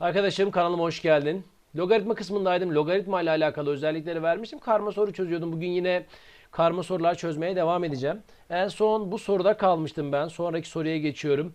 Arkadaşım kanalıma hoş geldin. Logaritma kısmındaydım. Logaritma ile alakalı özellikleri vermiştim. Karma soru çözüyordum. Bugün yine karma sorular çözmeye devam edeceğim. En son bu soruda kalmıştım ben. Sonraki soruya geçiyorum.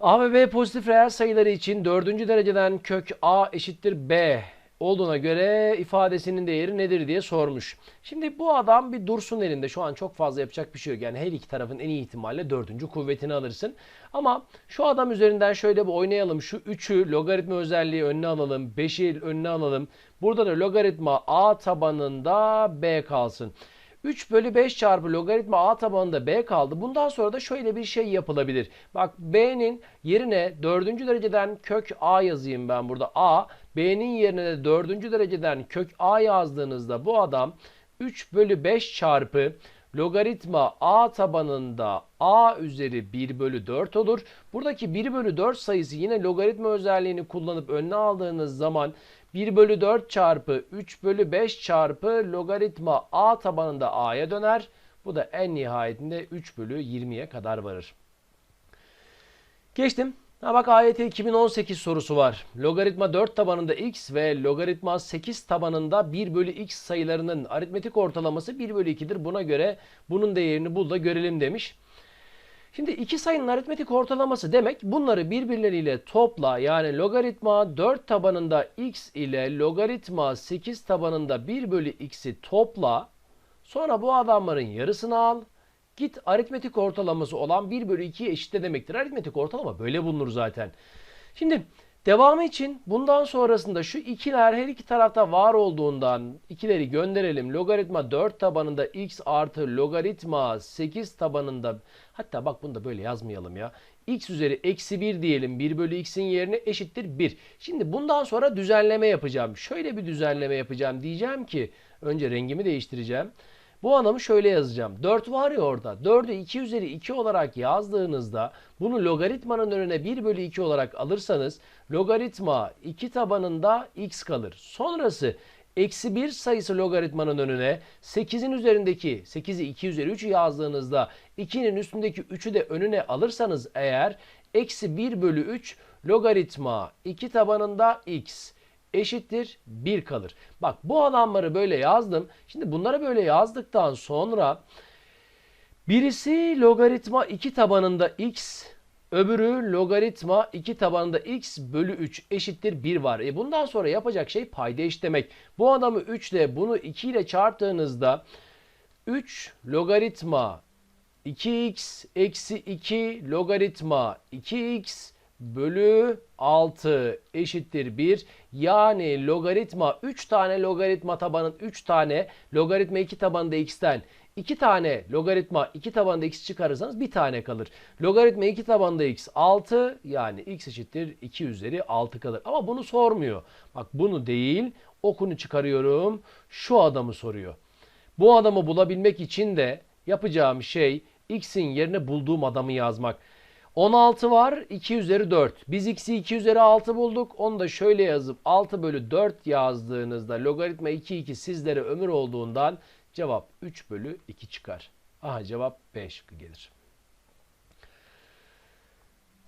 A ve B pozitif reel sayıları için dördüncü dereceden kök A eşittir B olduğuna göre ifadesinin değeri nedir diye sormuş. Şimdi bu adam bir dursun elinde. Şu an çok fazla yapacak bir şey yok. Yani her iki tarafın en iyi ihtimalle dördüncü kuvvetini alırsın. Ama şu adam üzerinden şöyle bir oynayalım. Şu 3'ü logaritma özelliği önüne alalım. 5'i önüne alalım. Burada da logaritma A tabanında B kalsın. 3 bölü 5 çarpı logaritma a tabanında b kaldı. Bundan sonra da şöyle bir şey yapılabilir. Bak b'nin yerine 4. dereceden kök a yazayım ben burada a. b'nin yerine de 4. dereceden kök a yazdığınızda bu adam 3 bölü 5 çarpı logaritma a tabanında a üzeri 1 bölü 4 olur. Buradaki 1 bölü 4 sayısı yine logaritma özelliğini kullanıp önüne aldığınız zaman 1 bölü 4 çarpı 3 bölü 5 çarpı logaritma a tabanında a'ya döner. Bu da en nihayetinde 3 bölü 20'ye kadar varır. Geçtim. Ha bak AYT 2018 sorusu var. Logaritma 4 tabanında x ve logaritma 8 tabanında 1 bölü x sayılarının aritmetik ortalaması 1 bölü 2'dir. Buna göre bunun değerini bul da görelim demiş. Şimdi iki sayının aritmetik ortalaması demek bunları birbirleriyle topla yani logaritma 4 tabanında x ile logaritma 8 tabanında 1 bölü x'i topla. Sonra bu adamların yarısını al. Git aritmetik ortalaması olan 1 bölü 2'ye eşitle demektir. Aritmetik ortalama böyle bulunur zaten. Şimdi devamı için bundan sonrasında şu ikiler her iki tarafta var olduğundan ikileri gönderelim. Logaritma 4 tabanında x artı logaritma 8 tabanında hatta bak bunu da böyle yazmayalım ya. x üzeri eksi 1 diyelim 1 bölü x'in yerine eşittir 1. Şimdi bundan sonra düzenleme yapacağım. Şöyle bir düzenleme yapacağım. Diyeceğim ki önce rengimi değiştireceğim. Bu anlamı şöyle yazacağım. 4 var ya orada. 4'ü 2 üzeri 2 olarak yazdığınızda bunu logaritmanın önüne 1 bölü 2 olarak alırsanız logaritma 2 tabanında x kalır. Sonrası eksi 1 sayısı logaritmanın önüne 8'in üzerindeki 8'i 2 üzeri 3 yazdığınızda 2'nin üstündeki 3'ü de önüne alırsanız eğer eksi 1 bölü 3 logaritma 2 tabanında x eşittir 1 kalır. Bak bu adamları böyle yazdım. Şimdi bunları böyle yazdıktan sonra birisi logaritma 2 tabanında x, öbürü logaritma 2 tabanında x bölü 3 eşittir 1 var. E bundan sonra yapacak şey payda eşitlemek. Bu adamı 3 ile bunu 2 ile çarptığınızda 3 logaritma 2x eksi 2 logaritma 2x bölü 6 eşittir 1. Yani logaritma 3 tane logaritma tabanın 3 tane logaritma 2 tabanında x'ten 2 tane logaritma 2 tabanında x çıkarırsanız bir tane kalır. Logaritma 2 tabanında x 6 yani x eşittir 2 üzeri 6 kalır. Ama bunu sormuyor. Bak bunu değil okunu çıkarıyorum. Şu adamı soruyor. Bu adamı bulabilmek için de yapacağım şey x'in yerine bulduğum adamı yazmak. 16 var 2 üzeri 4. Biz x'i 2 üzeri 6 bulduk. Onu da şöyle yazıp 6 bölü 4 yazdığınızda logaritma 2 2 sizlere ömür olduğundan cevap 3 bölü 2 çıkar. Aha cevap B şıkkı gelir.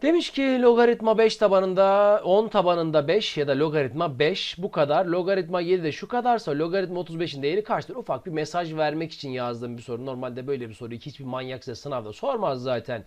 Demiş ki logaritma 5 tabanında 10 tabanında 5 ya da logaritma 5 bu kadar. Logaritma 7 de şu kadarsa logaritma 35'in değeri kaçtır? Ufak bir mesaj vermek için yazdığım bir soru. Normalde böyle bir soruyu hiçbir manyak size sınavda sormaz zaten.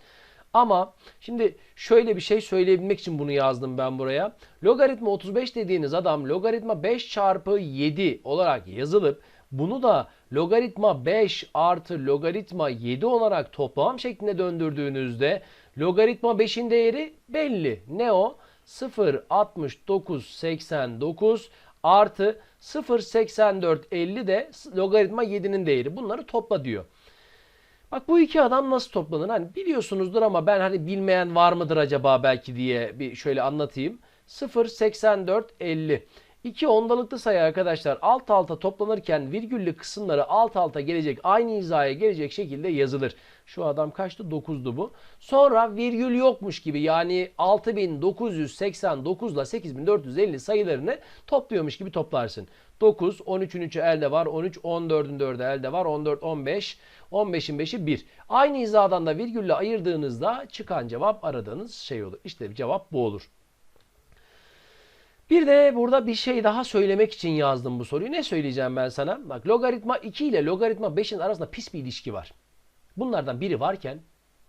Ama şimdi şöyle bir şey söyleyebilmek için bunu yazdım ben buraya. Logaritma 35 dediğiniz adam logaritma 5 çarpı 7 olarak yazılıp bunu da logaritma 5 artı logaritma 7 olarak toplam şeklinde döndürdüğünüzde logaritma 5'in değeri belli. Ne o? 0.6989 artı 0.8450 de logaritma 7'nin değeri. Bunları topla diyor. Bak bu iki adam nasıl toplanır? Hani biliyorsunuzdur ama ben hani bilmeyen var mıdır acaba belki diye bir şöyle anlatayım. 0, 84, 50. İki ondalıklı sayı arkadaşlar alt alta toplanırken virgüllü kısımları alt alta gelecek aynı hizaya gelecek şekilde yazılır. Şu adam kaçtı? 9'du bu. Sonra virgül yokmuş gibi yani 6989 ile 8450 sayılarını topluyormuş gibi toplarsın. 9, 13'ün 3'ü elde var. 13, 14'ün 4'ü elde var. 14, 15, 15'in 5'i 1. Aynı hizadan da virgülle ayırdığınızda çıkan cevap aradığınız şey olur. İşte cevap bu olur. Bir de burada bir şey daha söylemek için yazdım bu soruyu. Ne söyleyeceğim ben sana? Bak logaritma 2 ile logaritma 5'in arasında pis bir ilişki var. Bunlardan biri varken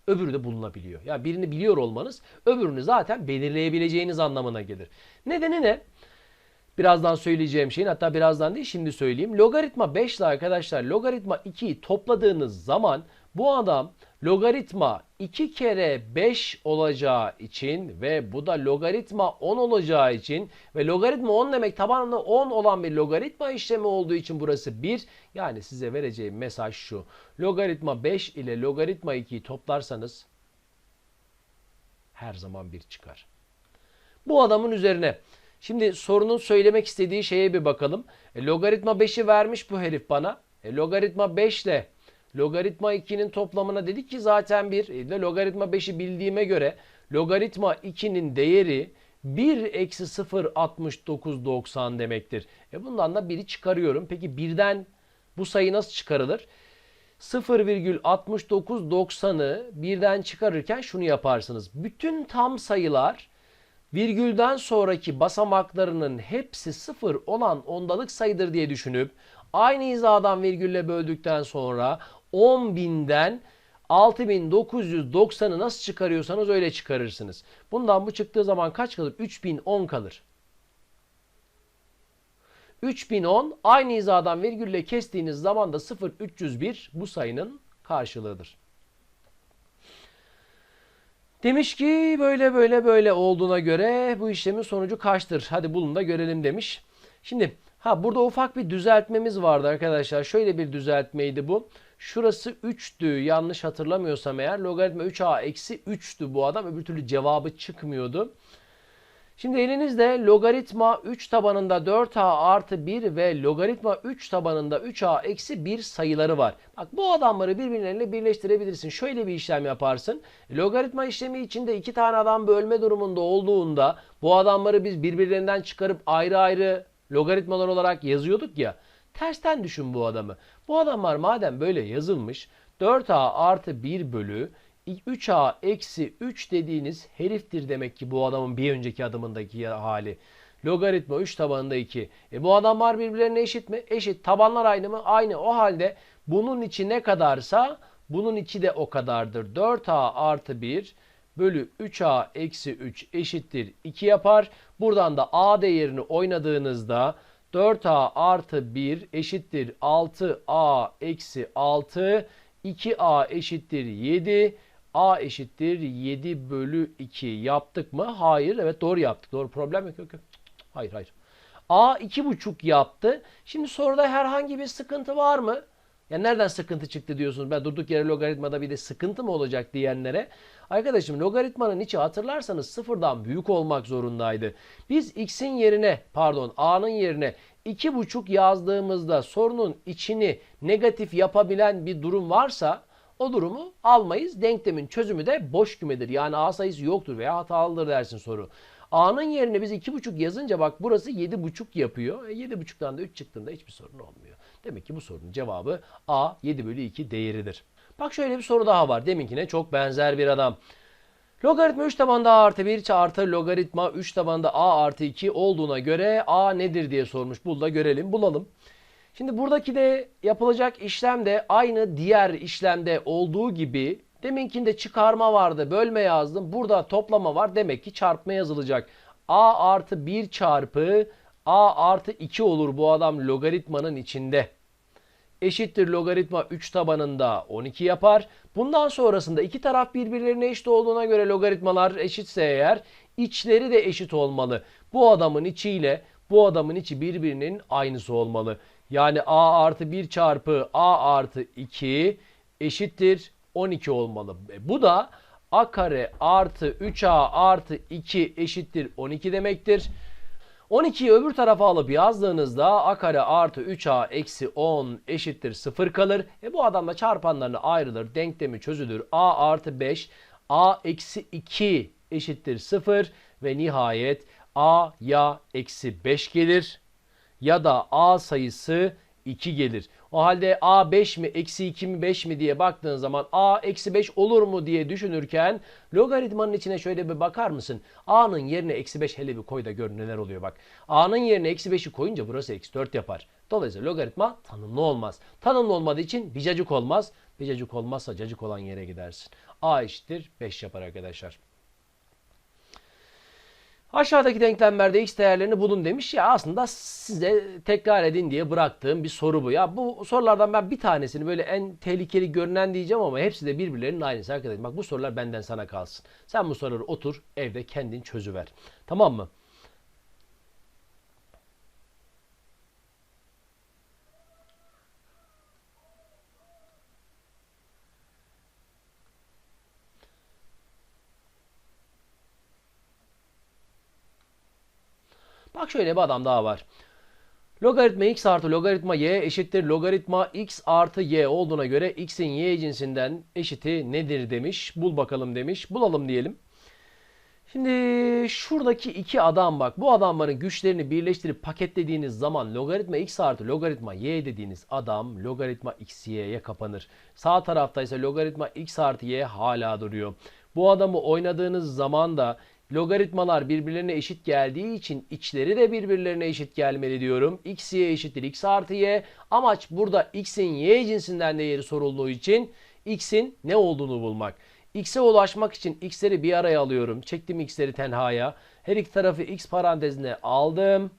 öbürü de bulunabiliyor. Yani birini biliyor olmanız öbürünü zaten belirleyebileceğiniz anlamına gelir. Nedeni ne? Birazdan söyleyeceğim şeyin hatta birazdan değil şimdi söyleyeyim. Logaritma 5 ile arkadaşlar logaritma 2'yi topladığınız zaman bu adam logaritma 2 kere 5 olacağı için ve bu da logaritma 10 olacağı için ve logaritma 10 demek tabanında 10 olan bir logaritma işlemi olduğu için burası 1. Yani size vereceğim mesaj şu. Logaritma 5 ile logaritma 2'yi toplarsanız her zaman 1 çıkar. Bu adamın üzerine Şimdi sorunun söylemek istediği şeye bir bakalım. E, logaritma 5'i vermiş bu herif bana. E, logaritma 5 ile logaritma 2'nin toplamına dedik ki zaten 1. E, logaritma 5'i bildiğime göre logaritma 2'nin değeri 1 eksi 0,6990 demektir. E bundan da 1'i çıkarıyorum. Peki birden bu sayı nasıl çıkarılır? 0,6990'ı birden çıkarırken şunu yaparsınız. Bütün tam sayılar virgülden sonraki basamaklarının hepsi sıfır olan ondalık sayıdır diye düşünüp aynı hizadan virgülle böldükten sonra 10.000'den 6990'ı nasıl çıkarıyorsanız öyle çıkarırsınız. Bundan bu çıktığı zaman kaç kalır? 3010 kalır. 3010 aynı hizadan virgülle kestiğiniz zaman da 0301 bu sayının karşılığıdır. Demiş ki böyle böyle böyle olduğuna göre bu işlemin sonucu kaçtır? Hadi bulun da görelim demiş. Şimdi ha burada ufak bir düzeltmemiz vardı arkadaşlar. Şöyle bir düzeltmeydi bu. Şurası 3'tü yanlış hatırlamıyorsam eğer. Logaritma 3a eksi 3'tü bu adam. Öbür türlü cevabı çıkmıyordu. Şimdi elinizde logaritma 3 tabanında 4a artı 1 ve logaritma 3 tabanında 3a eksi 1 sayıları var. Bak bu adamları birbirleriyle birleştirebilirsin. Şöyle bir işlem yaparsın. Logaritma işlemi içinde iki tane adam bölme durumunda olduğunda bu adamları biz birbirlerinden çıkarıp ayrı ayrı logaritmalar olarak yazıyorduk ya. Tersten düşün bu adamı. Bu adamlar madem böyle yazılmış 4a artı 1 bölü 3a eksi 3 dediğiniz heriftir demek ki bu adamın bir önceki adımındaki hali. Logaritma 3 tabanında 2. E bu adamlar birbirlerine eşit mi? Eşit. Tabanlar aynı mı? Aynı. O halde bunun içi ne kadarsa bunun içi de o kadardır. 4a artı 1 bölü 3a eksi 3 eşittir 2 yapar. Buradan da a değerini oynadığınızda 4a artı 1 eşittir 6a eksi 6 2a eşittir 7 A eşittir 7 bölü 2 yaptık mı? Hayır. Evet doğru yaptık. Doğru problem yok. yok, yok. Hayır hayır. A 2,5 yaptı. Şimdi soruda herhangi bir sıkıntı var mı? Ya nereden sıkıntı çıktı diyorsunuz? Ben durduk yere logaritmada bir de sıkıntı mı olacak diyenlere. Arkadaşım logaritmanın içi hatırlarsanız sıfırdan büyük olmak zorundaydı. Biz x'in yerine pardon a'nın yerine 2,5 yazdığımızda sorunun içini negatif yapabilen bir durum varsa o durumu almayız. Denklemin çözümü de boş kümedir. Yani A sayısı yoktur veya hatalıdır dersin soru. A'nın yerine biz 2,5 yazınca bak burası 7,5 yapıyor. E 7,5'tan da 3 çıktığında hiçbir sorun olmuyor. Demek ki bu sorunun cevabı A 7 bölü 2 değeridir. Bak şöyle bir soru daha var. Deminkine çok benzer bir adam. Logaritma 3 tabanda A artı 1 artı logaritma 3 tabanda A artı 2 olduğuna göre A nedir diye sormuş. Bul da görelim bulalım. Şimdi buradaki de yapılacak işlem de aynı diğer işlemde olduğu gibi deminkinde çıkarma vardı bölme yazdım. Burada toplama var demek ki çarpma yazılacak. A artı 1 çarpı A artı 2 olur bu adam logaritmanın içinde. Eşittir logaritma 3 tabanında 12 yapar. Bundan sonrasında iki taraf birbirlerine eşit olduğuna göre logaritmalar eşitse eğer içleri de eşit olmalı. Bu adamın içiyle bu adamın içi birbirinin aynısı olmalı. Yani a artı 1 çarpı a artı 2 eşittir 12 olmalı. E bu da a kare artı 3a artı 2 eşittir 12 demektir. 12'yi öbür tarafa alıp yazdığınızda a kare artı 3a eksi 10 eşittir 0 kalır. E bu adamla çarpanlarını ayrılır. Denklemi çözülür. a artı 5 a eksi 2 eşittir 0 ve nihayet a ya eksi 5 gelir ya da a sayısı 2 gelir. O halde a 5 mi eksi 2 mi 5 mi diye baktığın zaman a eksi 5 olur mu diye düşünürken logaritmanın içine şöyle bir bakar mısın? a'nın yerine eksi 5 hele bir koy da gör neler oluyor bak. a'nın yerine eksi 5'i koyunca burası eksi 4 yapar. Dolayısıyla logaritma tanımlı olmaz. Tanımlı olmadığı için bir cacık olmaz. Bir cacık olmazsa cacık olan yere gidersin. a eşittir 5 yapar arkadaşlar. Aşağıdaki denklemlerde x değerlerini bulun demiş ya aslında size tekrar edin diye bıraktığım bir soru bu. Ya bu sorulardan ben bir tanesini böyle en tehlikeli görünen diyeceğim ama hepsi de birbirlerinin aynısı arkadaşlar. Bak bu sorular benden sana kalsın. Sen bu soruları otur evde kendin çözüver. Tamam mı? Bak şöyle bir adam daha var. Logaritma x artı logaritma y eşittir logaritma x artı y olduğuna göre x'in y cinsinden eşiti nedir demiş. Bul bakalım demiş. Bulalım diyelim. Şimdi şuradaki iki adam bak. Bu adamların güçlerini birleştirip paketlediğiniz zaman logaritma x artı logaritma y dediğiniz adam logaritma x y'ye kapanır. Sağ tarafta ise logaritma x artı y hala duruyor. Bu adamı oynadığınız zaman da Logaritmalar birbirlerine eşit geldiği için içleri de birbirlerine eşit gelmeli diyorum. x y eşittir x artı y. Amaç burada x'in y cinsinden değeri sorulduğu için x'in ne olduğunu bulmak. x'e ulaşmak için x'leri bir araya alıyorum. Çektim x'leri tenhaya. Her iki tarafı x parantezine aldım.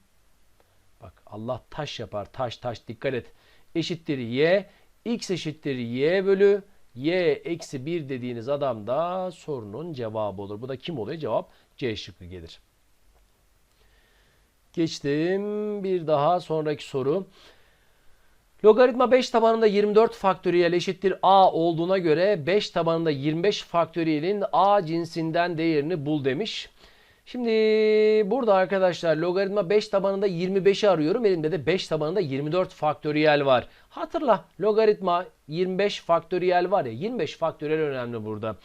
Bak Allah taş yapar. Taş taş dikkat et. Eşittir y. x eşittir y bölü y eksi 1 dediğiniz adam da sorunun cevabı olur. Bu da kim oluyor? Cevap C şıkkı gelir. Geçtim. Bir daha sonraki soru. Logaritma 5 tabanında 24 faktöriyel eşittir a olduğuna göre 5 tabanında 25 faktöriyelin a cinsinden değerini bul demiş. Şimdi burada arkadaşlar logaritma 5 tabanında 25'i arıyorum. Elimde de 5 tabanında 24 faktöriyel var. Hatırla logaritma 25 faktöriyel var ya 25 faktöriyel önemli burada.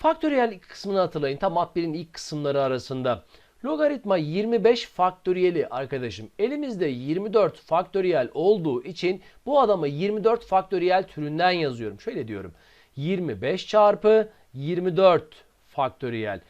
Faktöriyel kısmını hatırlayın. Tam mat 1'in ilk kısımları arasında. Logaritma 25 faktöriyeli arkadaşım. Elimizde 24 faktöriyel olduğu için bu adamı 24 faktöriyel türünden yazıyorum. Şöyle diyorum. 25 çarpı 24 faktöriyel.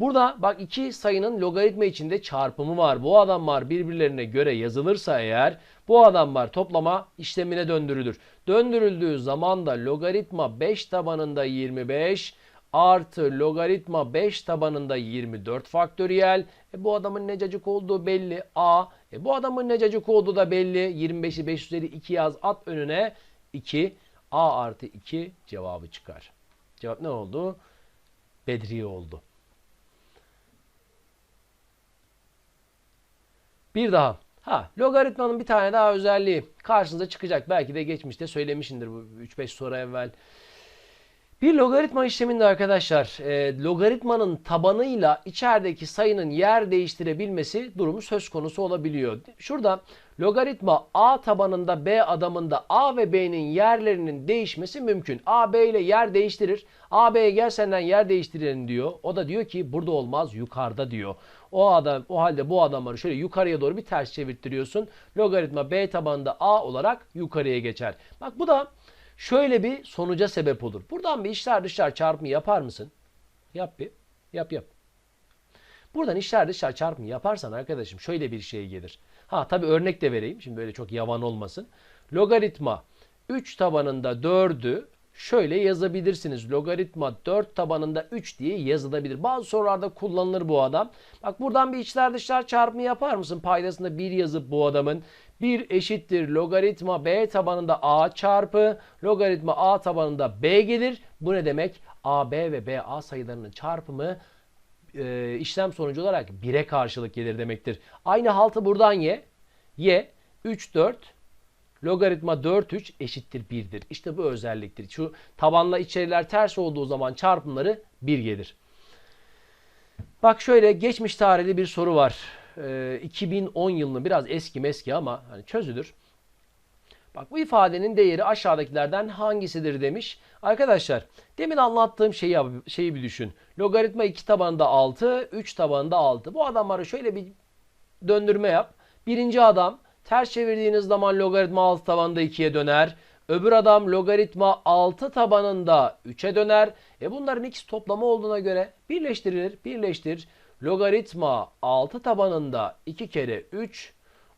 Burada bak iki sayının logaritma içinde çarpımı var. Bu adamlar birbirlerine göre yazılırsa eğer bu adamlar toplama işlemine döndürülür. Döndürüldüğü zaman da logaritma 5 tabanında 25 artı logaritma 5 tabanında 24 faktöriyel. E bu adamın necacık olduğu belli. A. E bu adamın necacık olduğu da belli. 25'i 5 üzeri 2 yaz at önüne 2. A artı 2 cevabı çıkar. Cevap ne oldu? Bedriye oldu. Bir daha. Ha, logaritmanın bir tane daha özelliği karşınıza çıkacak. Belki de geçmişte söylemişindir bu 3-5 soru evvel. Bir logaritma işleminde arkadaşlar e, logaritmanın tabanıyla içerideki sayının yer değiştirebilmesi durumu söz konusu olabiliyor. Şurada logaritma a tabanında b adamında a ve b'nin yerlerinin değişmesi mümkün. a b ile yer değiştirir. a b'ye gel senden yer değiştirelim diyor. O da diyor ki burada olmaz yukarıda diyor. O adam o halde bu adamları şöyle yukarıya doğru bir ters çevirttiriyorsun. Logaritma b tabanında a olarak yukarıya geçer. Bak bu da şöyle bir sonuca sebep olur. Buradan bir işler dışlar çarpımı yapar mısın? Yap bir. Yap yap. Buradan işler dışlar çarpımı yaparsan arkadaşım şöyle bir şey gelir. Ha tabi örnek de vereyim. Şimdi böyle çok yavan olmasın. Logaritma 3 tabanında 4'ü şöyle yazabilirsiniz. Logaritma 4 tabanında 3 diye yazılabilir. Bazı sorularda kullanılır bu adam. Bak buradan bir içler dışlar çarpımı yapar mısın? Paydasında 1 yazıp bu adamın 1 eşittir logaritma b tabanında a çarpı logaritma a tabanında b gelir. Bu ne demek? a, b ve b, a sayılarının çarpımı e, işlem sonucu olarak 1'e karşılık gelir demektir. Aynı haltı buradan ye. y 3, 4 logaritma 4, 3 eşittir 1'dir. İşte bu özelliktir. Şu tabanla içeriler ters olduğu zaman çarpımları 1 gelir. Bak şöyle geçmiş tarihli bir soru var. 2010 ee, yılının biraz eski meski ama hani çözülür. Bak bu ifadenin değeri aşağıdakilerden hangisidir demiş. Arkadaşlar demin anlattığım şeyi, şeyi bir düşün. Logaritma 2 tabanında 6, 3 tabanında 6. Bu adamları şöyle bir döndürme yap. Birinci adam Ters çevirdiğiniz zaman logaritma 6 tabanında 2'ye döner. Öbür adam logaritma 6 tabanında 3'e döner. E bunların ikisi toplama olduğuna göre birleştirilir. Birleştir. Logaritma 6 tabanında 2 kere 3.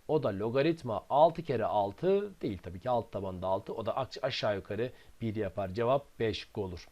O da logaritma 6 kere 6 değil tabii ki 6 tabanında 6. O da aşağı yukarı 1 yapar. Cevap 5 olur.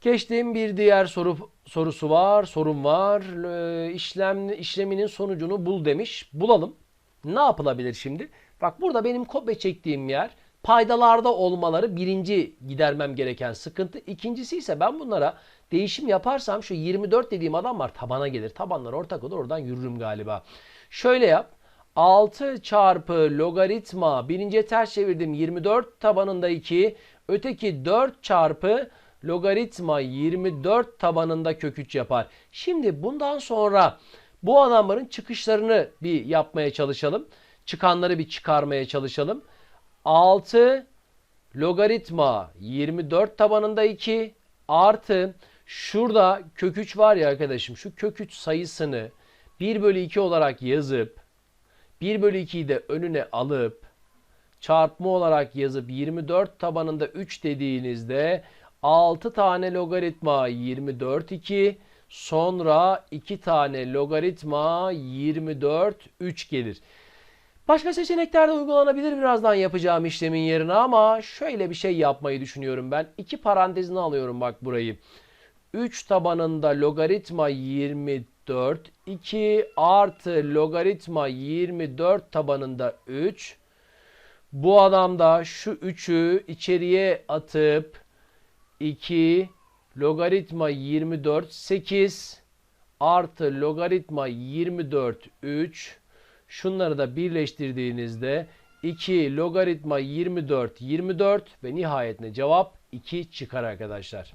Geçtiğim bir diğer soru sorusu var, sorum var. Ee, işlem işleminin sonucunu bul demiş. Bulalım. Ne yapılabilir şimdi? Bak burada benim kopya çektiğim yer paydalarda olmaları birinci gidermem gereken sıkıntı. İkincisi ise ben bunlara değişim yaparsam şu 24 dediğim adam var tabana gelir. Tabanlar ortak olur oradan yürürüm galiba. Şöyle yap. 6 çarpı logaritma birinciye ters çevirdim 24 tabanında 2 öteki 4 çarpı logaritma 24 tabanında kök 3 yapar. Şimdi bundan sonra bu adamların çıkışlarını bir yapmaya çalışalım. Çıkanları bir çıkarmaya çalışalım. 6 logaritma 24 tabanında 2 artı şurada kök 3 var ya arkadaşım şu kök 3 sayısını 1 bölü 2 olarak yazıp 1 bölü 2'yi de önüne alıp çarpma olarak yazıp 24 tabanında 3 dediğinizde 6 tane logaritma 24 2 sonra 2 tane logaritma 24 3 gelir. Başka seçenekler de uygulanabilir birazdan yapacağım işlemin yerine ama şöyle bir şey yapmayı düşünüyorum ben. İki parantezini alıyorum bak burayı. 3 tabanında logaritma 24 2 artı logaritma 24 tabanında 3. Bu adam da şu 3'ü içeriye atıp 2 logaritma 24 8 artı logaritma 24 3 şunları da birleştirdiğinizde 2 logaritma 24 24 ve nihayetinde cevap 2 çıkar arkadaşlar.